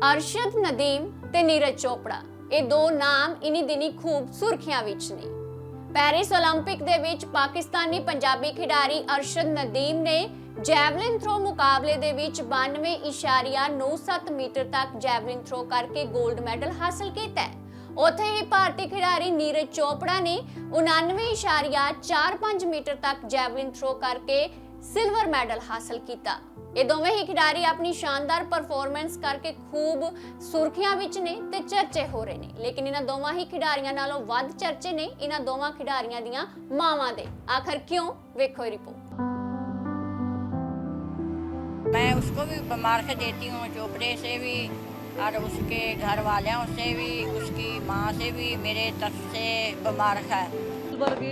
ਅਰਸ਼ਦ ਨਦੀਮ ਤੇ ਨੀਰਜ ਚੋਪੜਾ। ਇਹ ਦੋ ਨਾਮ ਇਨੀ ਦਿਨੀ ਖੂਬ ਸੁਰਖੀਆਂ ਵਿੱਚ ਨੇ। ਪੈਰਿਸ 올림픽 ਦੇ ਵਿੱਚ ਪਾਕਿਸਤਾਨੀ ਪੰਜਾਬੀ ਖਿਡਾਰੀ ਅਰਸ਼ਦ ਨਦੀਮ ਨੇ ਜੈਵਲਿਨ ਥਰੋ ਮੁਕਾਬਲੇ ਦੇ ਵਿੱਚ 92.97 ਮੀਟਰ ਤੱਕ ਜੈਵਲਿਨ ਥਰੋ ਕਰਕੇ 골ਡ ਮੈਡਲ ਹਾਸਲ ਕੀਤਾ ਹੈ। ਉੱਥੇ ਹੀ ਭਾਰਤੀ ਖਿਡਾਰੀ ਨੀਰਜ ਚੋਪੜਾ ਨੇ 99.45 ਮੀਟਰ ਤੱਕ ਜੈਵਲਿਨ ਥਰੋ ਕਰਕੇ ਸਿਲਵਰ ਮੈਡਲ ਹਾਸਲ ਕੀਤਾ। ਇਹ ਦੋਵੇਂ ਹੀ ਖਿਡਾਰੀ ਆਪਣੀ ਸ਼ਾਨਦਾਰ ਪਰਫਾਰਮੈਂਸ ਕਰਕੇ ਖੂਬ ਸੁਰਖੀਆਂ ਵਿੱਚ ਨੇ ਤੇ ਚਰਚੇ ਹੋ ਰਹੇ ਨੇ ਲੇਕਿਨ ਇਹਨਾਂ ਦੋਵਾਂ ਹੀ ਖਿਡਾਰੀਆਂ ਨਾਲੋਂ ਵੱਧ ਚਰਚੇ ਨੇ ਇਹਨਾਂ ਦੋਵਾਂ ਖਿਡਾਰੀਆਂ ਦੀਆਂ ਮਾਵਾਂ ਦੇ ਆਖਰ ਕਿਉਂ ਵੇਖੋ ਇਹ ਰਿਪੋਰਟ मैं उसको भी मुबारक देती हूँ चोपड़े से भी और उसके घर वालों से भी उसकी माँ से भी मेरे तरफ से मुबारक है सिल्वर भी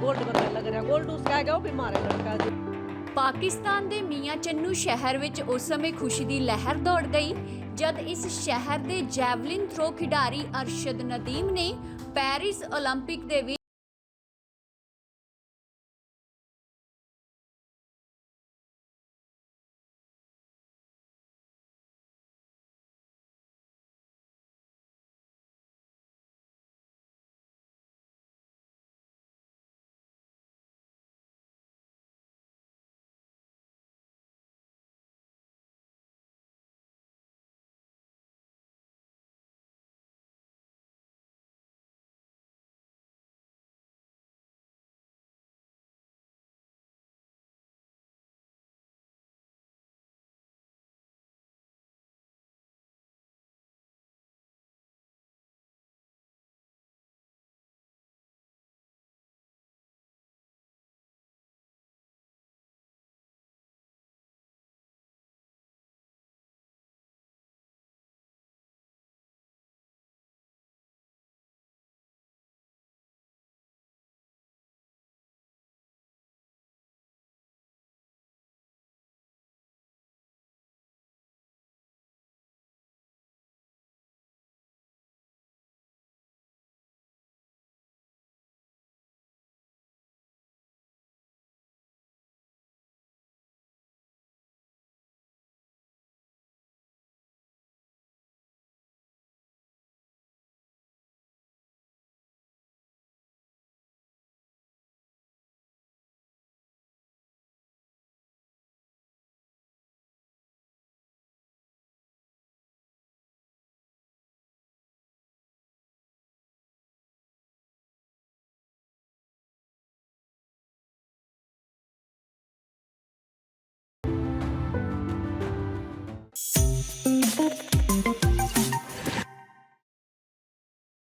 गोल्ड वर्गा लग रहा है गोल्ड उसका है वो बीमार है लड़का जी ਪਾਕਿਸਤਾਨ ਦੇ ਮੀਆਂ ਚੰਨੂ ਸ਼ਹਿਰ ਵਿੱਚ ਉਸ ਸਮੇਂ ਖੁਸ਼ੀ ਦੀ ਲਹਿਰ ਦੌੜ ਗਈ ਜਦ ਇਸ ਸ਼ਹਿਰ ਦੇ ਜੈਵਲਿਨ ਥਰੋ ਖਿਡਾਰੀ ਅਰਸ਼ਦ ਨਦੀਮ ਨੇ ਪੈਰਿਸ 올림픽 ਦੇ ਵਿੱਚ